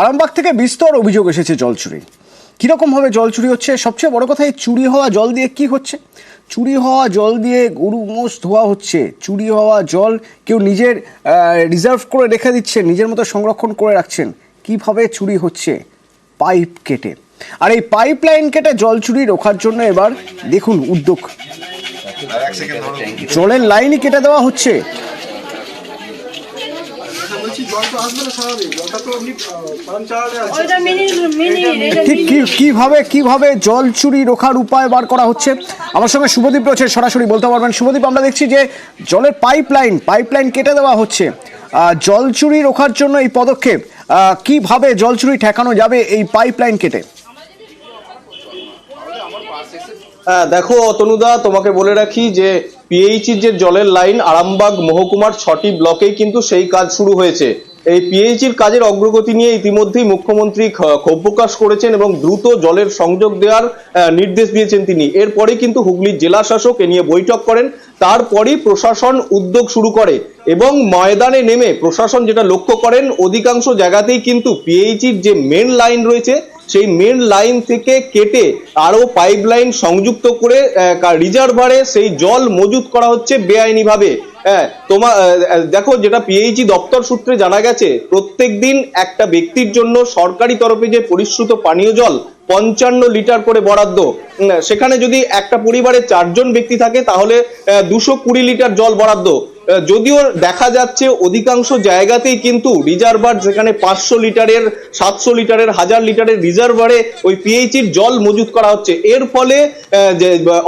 আরামবাগ থেকে বিস্তর অভিযোগ এসেছে জল চুরি কীরকমভাবে জল চুরি হচ্ছে? সবচেয়ে বড় কথা এই চুরি হওয়া জল দিয়ে কি হচ্ছে? চুরি হওয়া জল দিয়ে গরু মোষ ধোয়া হচ্ছে। চুরি হওয়া জল কেউ নিজের রিজার্ভ করে রেখে দিচ্ছে নিজের মতো সংরক্ষণ করে রাখছেন। কীভাবে চুরি হচ্ছে? পাইপ কেটে। আর এই পাইপ লাইন কেটে জল চুরি রোখার জন্য এবার দেখুন উদ্যোগ। জলের লাইনই কেটে দেওয়া হচ্ছে বলছি জল তো আসবে না স্বাভাবিক জলটা তো আপনি পান চালাতে আছে ওইটা মিনি মিনি এটা ঠিক কি কীভাবে কীভাবে জল চুরি রোখার উপায় বার করা হচ্ছে? আমার সঙ্গে শুভদীপ রয়েছে সরাসরি বলতে পারবেন। শুভদীপ আমরা দেখছি যে জলের পাইপ লাইন পাইপ লাইন কেটে দেওয়া হচ্ছে। আহ, জল চুরি রোখার জন্য এই পদক্ষেপ আহ, কীভাবে জল চুরি ঠেকানো যাবে এই পাইপ লাইন কেটে? হ্যাঁ দেখো অতনুদা তোমাকে বলে রাখি যে পিএইচির যে জলের লাইন আরামবাগ মহকুমার ছটি ব্লকেই কিন্তু সেই কাজ শুরু হয়েছে। এই পিএইচির কাজের অগ্রগতি নিয়ে ইতিমধ্যেই মুখ্যমন্ত্রী ক্ষোভ প্রকাশ করেছেন এবং দ্রুত জলের সংযোগ দেওয়ার নির্দেশ দিয়েছেন তিনি। এরপরে কিন্তু হুগলির জেলা শাসক এ নিয়ে বৈঠক করেন। তারপরই প্রশাসন উদ্যোগ শুরু করে এবং ময়দানে নেমে প্রশাসন যেটা লক্ষ্য করেন, অধিকাংশ জায়গাতেই কিন্তু পিএইচির যে মেন লাইন রয়েছে সেই মেন লাইন থেকে কেটে আরও পাইপ লাইন সংযুক্ত করে রিজার্ভারে সেই জল মজুত করা হচ্ছে বেআইনিভাবে। হ্যাঁ তোমার দেখো যেটা পিএইচি দপ্তর সূত্রে জানা গেছে, প্রত্যেক দিন একটা ব্যক্তির জন্য সরকারি তরফে যে পরিশ্রুত পানীয় জল পঞ্চান্ন লিটার করে বরাদ্দ সেখানে যদি একটা পরিবারে চারজন ব্যক্তি থাকে, তাহলে দুশো কুড়ি লিটার জল বরাদ্দ। যদিও দেখা যাচ্ছে অধিকাংশ জায়গাতেই কিন্তু রিজার্ভার যেখানে পাঁচশো লিটারের, সাতশো লিটারের, হাজার লিটারের রিজার্ভারে ওই পিএইচির জল মজুত করা হচ্ছে। এর ফলে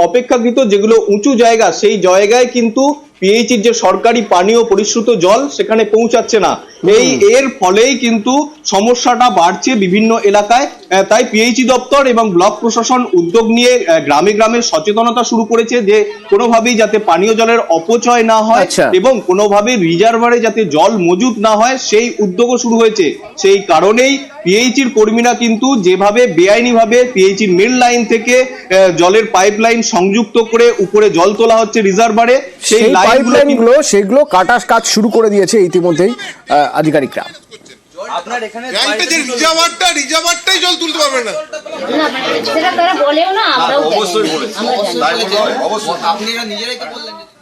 অপেক্ষাকৃত যেগুলো উঁচু জায়গা, সেই জায়গায় কিন্তু পিএইচির যে সরকারি পানীয় পরিশ্রুত জল সেখানে পৌঁছাচ্ছে না। এই এর ফলেই কিন্তু সমস্যাটা বাড়ছে বিভিন্ন এলাকায়। তাই পিএইচি দপ্তর এবং ব্লক প্রশাসন উদ্যোগ নিয়ে গ্রামে গ্রামে সচেতনতা শুরু করেছে যে কোনোভাবেই যাতে পানীয় জলের অপচয় না হয় আচ্ছা। এবং কোনোভাবে রিজার্ভারে যাতে জল মজুত না হয় সেই উদ্যোগও শুরু হয়েছে। সেই কারণেই পিএইচির কর্মীরা কিন্তু যেভাবে বেআইনিভাবে পিএইচির মেন লাইন থেকে জলের পাইপ লাইন সংযুক্ত করে উপরে জল তোলা হচ্ছে রিজার্ভারে সেই লাইনগুলো সেগুলো কাটার কাজ শুরু করে দিয়েছে ইতিমধ্যেই আধিকারিকরা। আপনার এখানে যে রিজার্ভারটা রিজার্ভারটাই জল তুলতে পারবে না। না সেটা তারা বলেও না আমরাও অবশ্যই না। বলেছে। আমরা জানি। তাই বলে অবশ্যই। আপনি নিজেরাই তো বললেন? যে